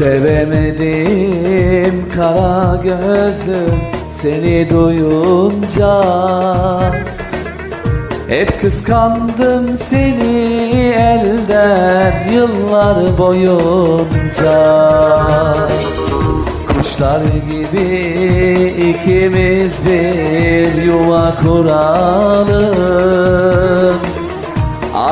Sevemedim kara gözlüm seni duyunca. Hep kıskandım seni elden yıllar boyunca. Kuşlar gibi ikimiz bir yuva kuralım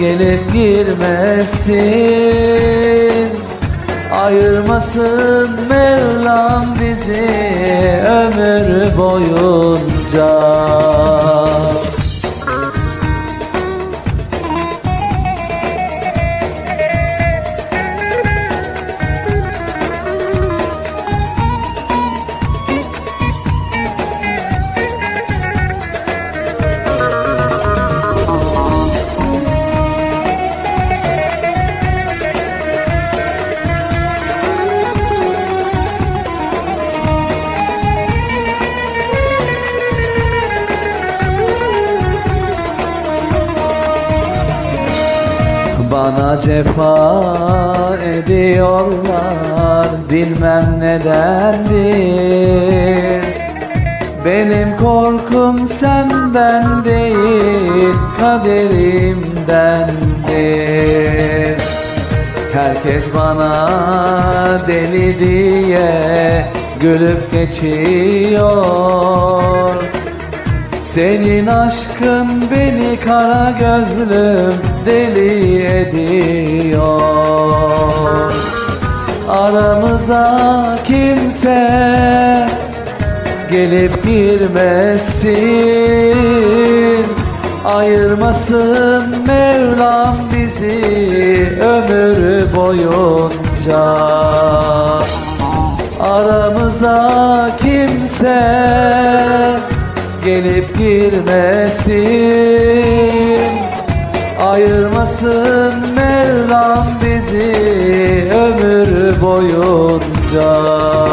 gelip girmesin. Ayırmasın Mevlam bizi ömür boyunca Bana cefa ediyorlar bilmem nedendir Benim korkum senden değil kaderimdendir Herkes bana deli diye gülüp geçiyor senin aşkın beni kara gözlüm deli ediyor. Aramıza kimse gelip girmesin. Ayırmasın Mevlam bizi ömür boyunca. Aramıza kimse gelip girmesin. Ayırmasın Mevlam bizi ömür boyunca